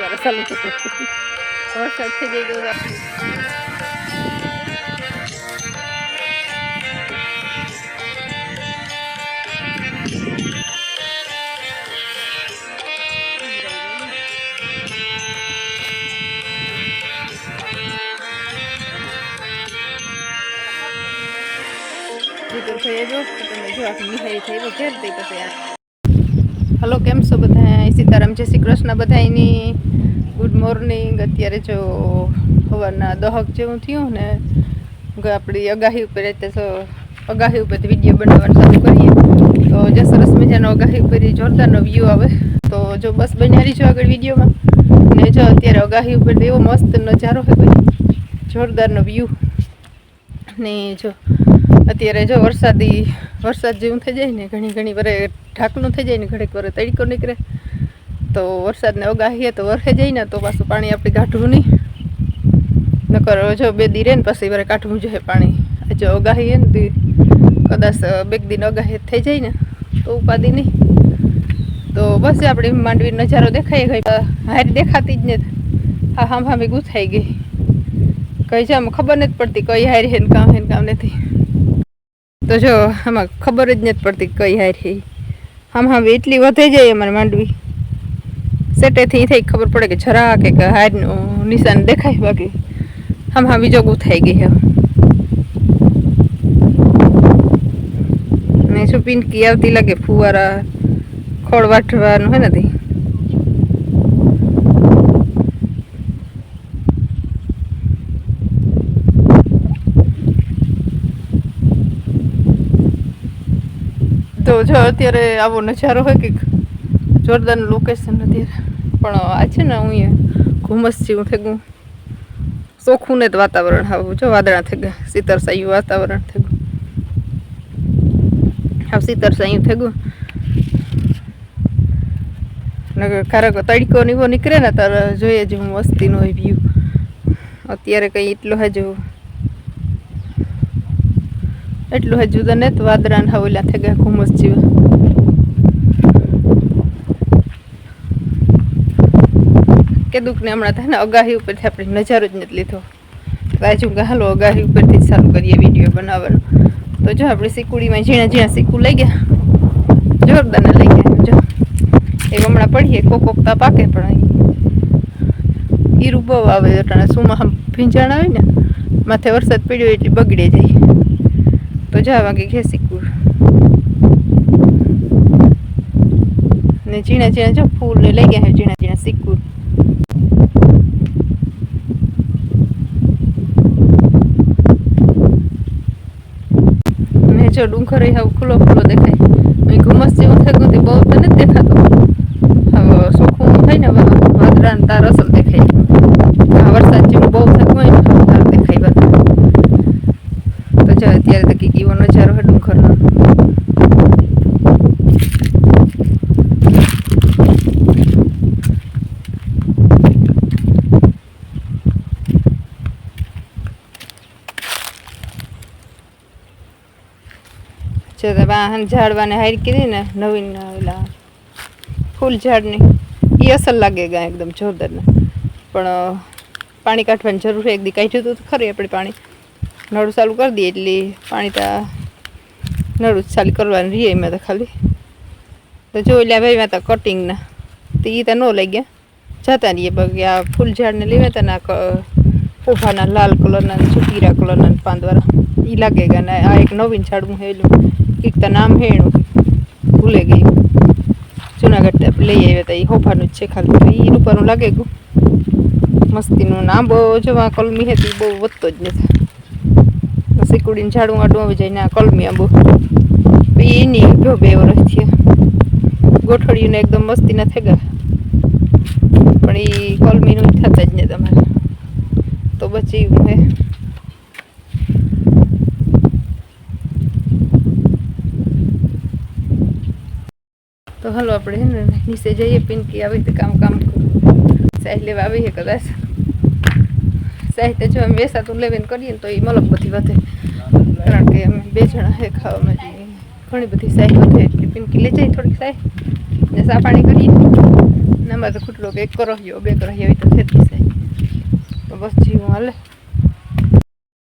ફુવારો ચાલુ થયો વરસાદ થઈ જાય તો આપણે જીગર થઈ જો તમે જો આખી નિહારી થઈ તો ઘેર થઈ પછી આ હલો, કેમ છો બધા? સીતારામ જય શ્રી કૃષ્ણ બધાની ગુડ મોર્નિંગ અત્યારે જો સવારના દહક જેવું થયું ને આપણી અગાહી ઉપર તો અગાહી ઉપર વીડિયો બનાવવાનું શરૂ કરીએ. તો જે સરસ મજાનો અગાહી ઉપર જોરદારનો વ્યૂ આવે. તો જો બસ બનાવી છો આગળ વિડીયોમાં. ને જો અત્યારે અગાહી ઉપર એવો મસ્ત નજારો ભાઈ. જોરદારનો વ્યૂ ને જો અત્યારે જો વરસાદી, વરસાદ જેવું થઈ જાય ને, ઘણી ઘણી વરે ઢાંકણું થઈ જાય ને, ઘડીક વરે તડકો નીકળે. તો વરસાદને અગાહીએ તો વરસે જાય ને, તો પાછું પાણી આપણે કાઢવું નહીં. નકર જો બે દી રહે ને, પછી વરે કાઢવું જોઈએ પાણી. જો અગાહીએ ને તે કદાચ બે દિન અગાહી થઈ જાય ને, તો ઉપાધિ નહીં. તો બસ આપણી માંડવી નજારો દેખાઈ ગઈ હારી દેખાતી જ ને હા, હામ, હામી ગુથાઈ ગઈ. કઈ છે ખબર નથી પડતી, કઈ હારી હેન કામ હેન કામ નથી. તો જો, આમાં ખબર જ નથી પડતી કઈ હારી આમ હા એટલી વધે જાય અમારે માંડવી. સેટેથી થઈ ખબર પડે કે જરા કે હારનું નિશાન દેખાય બાકી. આમ હા બીજો ગુથાઈ ગઈ હવે. ને શું પિંકી આવતી લાગે ફુવારા ખોળ વાટવાનું હે નથી તો જો અત્યારે આવો નજારો હોય કે જોરદાર લોકેશન અત્યારે પણ આ છે ને હું ઘુમસ જેવું થઈ ગયું ચોખ્ખું ને જ વાતાવરણ આવું. જો વાદળા થઈ ગયા શીતળસાયું વાતાવરણ થઈ ગયું આવ શીતળસાયું થઈ ગયું ખરેખ તડકો ને એવો નીકળે ને ત્યારે જોઈએ જ મસ્તીનો વસ્તીનો વ્યૂ અત્યારે કંઈ એટલો હજુ એટલું હજુ તો ને વાદરા ને હવેલા થઈ ગયા ઘુમસ જેવા. કીધું ને હમણાં થાય ને અગાહી ઉપરથી આપણે નજારો જ નથી લીધો. રાજુ હાલો, અગાહી ઉપરથી જ ચાલુ કરીએ વીડિયો બનાવવાનો. તો જો આપણે સિકુડીમાં ઝીણા ઝીણા સિક્કુ લઈ ગયા. જોરદાર લઈ ગયા, જો. એ હમણાં પડીએ, કોક કોક તા પાકે પણ ઈરું બહુ આવે, અટાણે સુમાં ભીંજાણ આવે ને, માથે વરસાદ પડ્યો એટલે બગડે જાય. તો જા વાગે ઘે સિક્કું ને ઝીણા ઝીણા જો ફૂલ લઈ ગયા છે ઝીણા ઝીણા સિક્કું ને જો ડુંગર હાવ ખુલ્લો ખુલ્લો દેખાય. ઘુમસ જેવો તે બહુ તો નથી દેખાતો. હવે સોખું થાય ને હવે ને તાર અસલ દેખાય આ વરસાદ જેવું બહુ થતું હોય ને હવે તાર દેખાય બધા તો જો અત્યારે તો કંઈક એવો નજારો છે ડુંગરનો છે ઝાડવાને હારી કીધી ને નવીન, ઓલા ફૂલ ઝાડની. એ અસર લાગે ગા એકદમ જોરદારના પણ પાણી કાઢવાની જરૂર છે. એક દી કાઢ્યું હતું તો ખરી આપણે પાણી. નળું ચાલુ કરી દઈએ એટલે પાણી તા નળું ચાલુ કરવાનું રહીએ એમાં તો ખાલી. તો જોઈ લે ભાઈ મેં તો કટિંગના તો એ તો ન લઈ ગયા. જતા રહીએ બાકી આ ફૂલ ઝાડને લેવા હતા ને આ લાલ કલરના શું કલરના ને દ્વારા એ લાગે ગયા આ એક નવીન ઝાડવું હેલું કંઈક તો નામ હેણું ભૂલે ગઈ. જુનાગઢ લઈ આવ્યા હતા એ હોફાનું જ છે ખાલી. એ રૂપાનું લાગે ગયું. મસ્તીનું નામ બહુ જોવા કલમી હતી બહુ વધતો જ નથી. સિકુડીને ઝાડું વાડું આવી જાય ને આ કલમી આંબો. એની જો બે વર્ષ થયા. ગોઠળીને એકદમ મસ્તીના થઈ ગયા પણ એ કલમીનું થતા જ નહીં તમારે. તો બચી હે તો હાલો આપણે ને નીચે જઈએ, પિંકી આવી તો કામ કામ સાહેબ લેવા આવી છે કદાચ. સાહેબ જો અમે વેસાતું લેવીને કરીએ ને તો એ મલક બધી વધે. કારણ કે અમે બે જણા હે ખાવામાં ઘણી બધી સાહેબ વધે એટલે પિંકી લઈ જાય થોડીક સાહેબ. ને સા પાણી કરીએ. આમાં તો ખૂટલો કે એક કરો બે કરો એવી તો થતી છે તો બસ જીવું હાલે.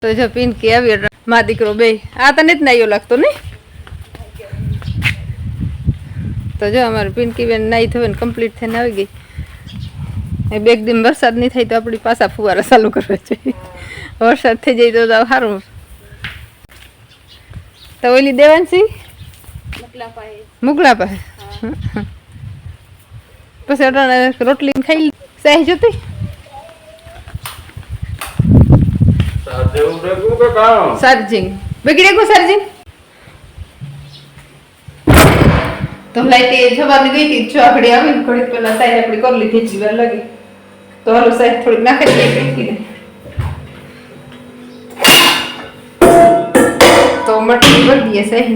તો જો પિંકી આવી મા દીકરો બે. આ તને જ નાયો લાગતો ને? તો જો અમારે પિંકી બેન નાઈ થયો ને કમ્પ્લીટ થઈને આવી ગઈ. એ બે દિન વરસાદ નહીં થાય તો આપણી પાછા ફુવારા ચાલુ કરવા જોઈએ વરસાદ થઈ જાય તો સારું તો ઓલી દેવાંશી? મુગલા પાસે પછી અટાણે રોટલી ખાઈ સહી જોતી? ચાર્જિંગ બગડે ગયું ચાર્જિંગ તો તે જવાની ગઈ હતી, જો આપણે આવી થોડીક પહેલાં સાઈડ આપણી કરી લીધી જીવન લાગી. તો હાલો સાઈડ થોડીક નાખી દઈએ પીંકીને તો મટકી ભરી દઈએ સાહેબ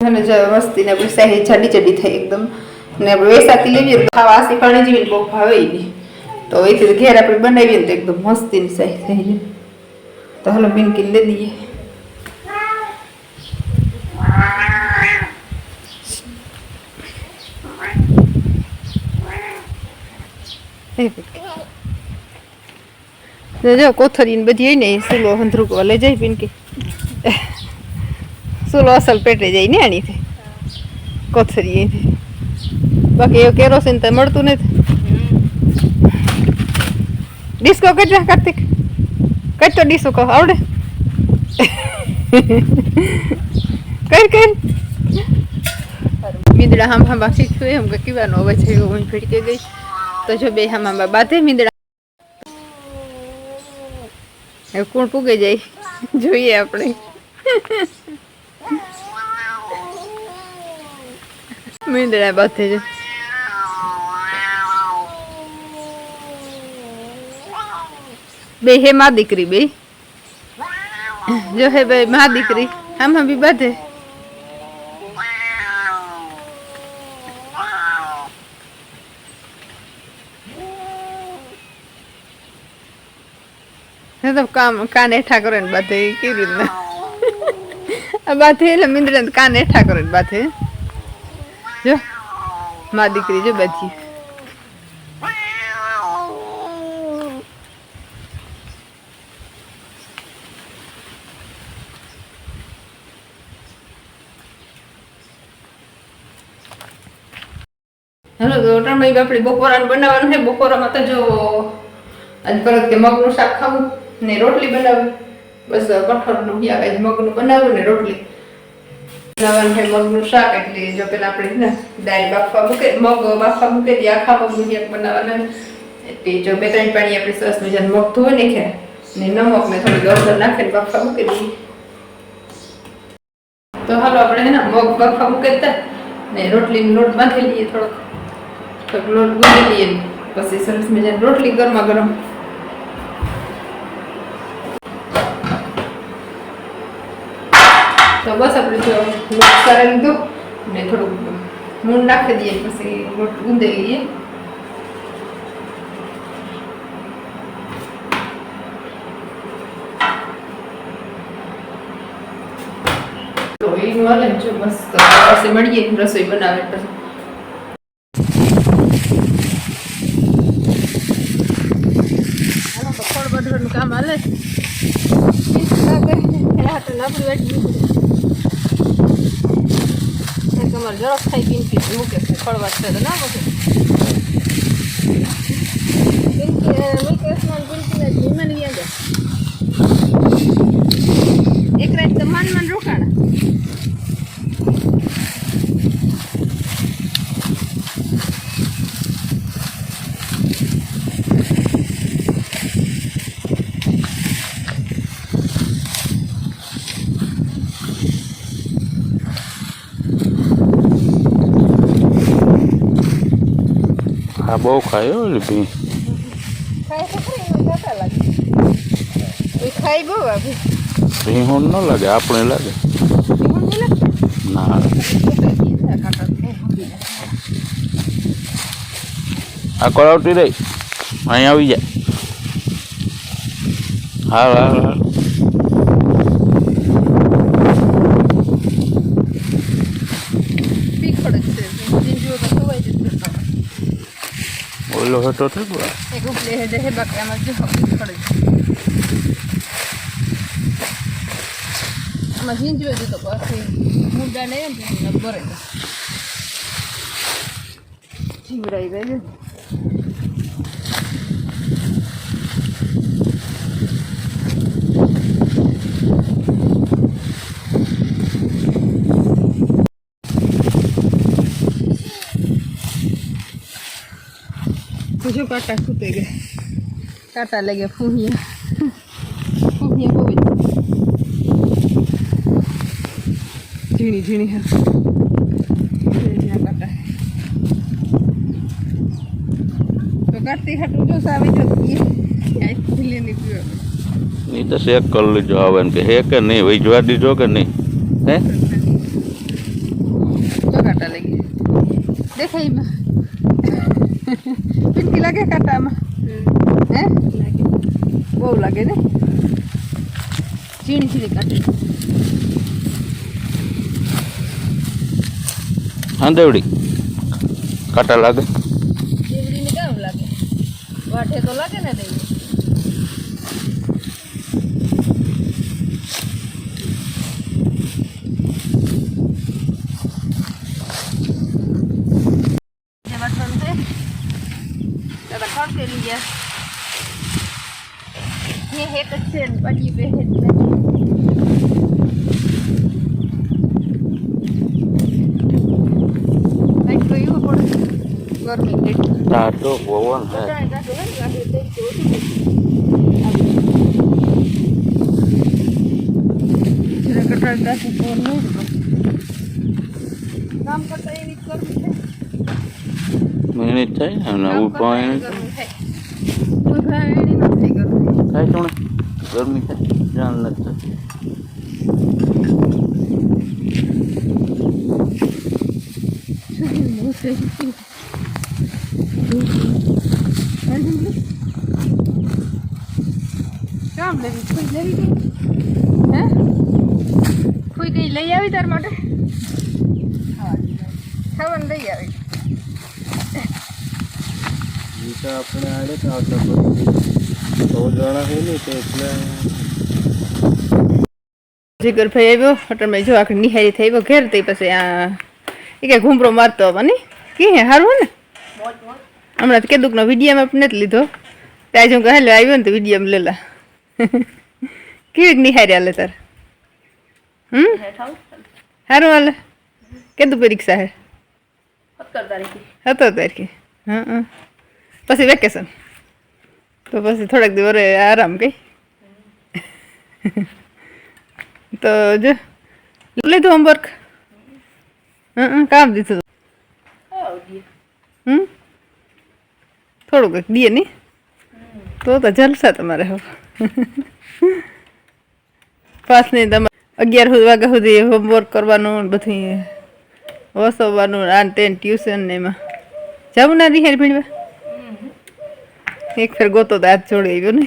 અને મસ્તી ને સાહેબ સાહી જાડી જાડી થઈ એકદમ. ને આપણે વેસાતી લેવીએ ખાવા આસી પાણી જેવી બહુ ભાવે નહીં. તો એથી ઘેર આપણે બનાવીએ ને તો એકદમ મસ્તીની સાહેબ થઈ તો હાલો બિનકી લઈ દઈએ જો કોથરી ને બધી હોય ને સુલો હંધરુકવા લઈ જાય પીનકી સુલો અસલ પેટે જાય ને આણીથી કોથરી અહીંથી બાકી એવું કેરોસીન તો મળતું નથી. ડિસ્કો કેટલા કાર્તિક. કેટલો ડીસો કહો, આવડે. કઈ કઈ મીંદડા હાંભા હામ શીખ્યું એમ કે કીવાનો અવાજ આવ્યો, હું ભડકે ગઈ. તો જો બે હામ હામ બાધે મીંદડા. હવે કોણ પૂગે જાય? જોઈએ આપણે. મીંદડા બાથે છે. બે હે માં દીકરી, બે. જો હે બે માં દીકરી આમાં બી બાધે. હે તો કામ હેઠા કરે ને બાથે કેવી રીતના? આ બાથે એટલે મીંદડા ને કાન એઠા કરે ને બાથે જો, મા દીકરી જો બધી. હેલો, તો ત્રણભાઈ આપણી બપોરાનું બનાવવાનું છે. બપોરામાં તો જો, આજ પરત મગનું શાક ખાવું. ને રોટલી બનાવી. બસ કઠોળનું યા કાંઈ મગનું બનાવું ને રોટલી. બનાવવાનું છે મગનું શાક, એટલે જો પેલા આપણે ને દાળ બાફવા મૂકે, મગ બાફવા મૂકે તે આખા મગનું શાક બનાવવાના એટલે જો બે ત્રણ પાણી આપણે સરસ મજાનું મગ ધોઈ નાખ્યા ને નમક મેં થોડી ગળદર નાખીને બાફવા મૂકી દઈએ. તો હાલો આપણે ને મગ બાફવા મૂકી દીધા ને રોટલી લોટ બાંધી લઈએ થોડોક. થોડોક લોટ ગુંદી લઈએ ને. પછી સરસ મજાની રોટલી ગરમા ગરમ તો બસ આપણે જો લોટ સારા લીધો ને થોડુંક મૂળ નાખી દઈએ પછી લોટ ગુંદી લઈએ તો એનું જો મસ્ત. પછી મળીએ રસોઈ બનાવે પછી. કામ તો ફળ બધવાનું કામ હાલે તમારે જરાક થાય પિંકી મૂકે છે ખળવા છે તો ના મૂકે એક રાત તો માન માન રોકાણા. હા બહુ ખાય હો ભીં? આપી ભીહોણ ન લાગે આપણે લાગે. ના આ કળાવટી રહી અહીં આવી જાય. હાલ હાલ હાલ પીખડ જ છે જીંજુઓ તો ખવાય જ છે પેલો હતો તો. એક ઉપલે હે દે બાકી આમાં જો પડે. આમાં ઝીંજવે દીધો પાછી મુંડા ને એમ ભરે જીવડાઈ ગઈ જો કાંટા ખૂટે ગયા કાંટા લાગે ફૂહિયા ફૂહિયા બહુ જ ઝીણી ઝીણી હા કાંટા તો કાઢતી હાટું જો સાવે જો નહીં તો શેક કરી લીધો આવે કે હે કે નહીં વૈજવા દીધો કે નહીં હે જો કાંટા લાગી દેખાય એમાં પીટકી લાગે કાંટામાં? હે? બહુ લાગે ને? ઝીણી ઝીણી કાંટી હાંદેવડી કાંટા લાગે? દેવડીને કેમ લાગે? વાઠે તો લાગે ને દઈ એક જ છે ને પછી બે ગરમી ટાટો પવન હે કામ કરતા એવી કરવી છે મિનિટ થાય ને ઊભા કરતા એને એવી કરવી થાય. કોઈ ભાઈ એની નથી કરવી થાય તો ને ગરમી થાય જાણ નથી થતી કામ લેવી કોઈ લેવી ગઈ હે કોઈ કઈ લઈ આવી તાર માટે ખાવાનું લઈ આવી તો આપણે આડે જ આવતા સો જણા હોય ને તો એટલે જીગરભાઈ આવ્યો હોટલમાં જો આખી નિહારી થઈ ઘેર થઈ પછી આ એ કે ઘૂમરો મારતો હતો ને? કે હે હારું ને? હમણાં તો કેદુકનો વિડીયોમાં આપણે નથી લીધો. ત્યાં જો કહે આવ્યો ને તો વિડીયોમાં લેલા. કેવી નિહારી હાલે તાર? હમ? સારું હાલે. કેદું પરીક્ષા હે? સત્તર તારીખે. હા હા. પછી વેકેશન તો પછી થોડાક દિવસ આરામ કઈ તો જો લીધું હોમવર્ક કામ દીધું હમ થોડુંક કંઈક દે નહીં તો તો જલસા તમારે હવે પાસ નહીં તમારે અગિયાર વાગ્યા સુધી હોમવર્ક કરવાનું બધું વસવવાનું આ ને ટ્યુશન ને એમાં જવું ના રિહાર ભીણવા એક ફેર ગોતો દાંત જોડે આવ્યો ને.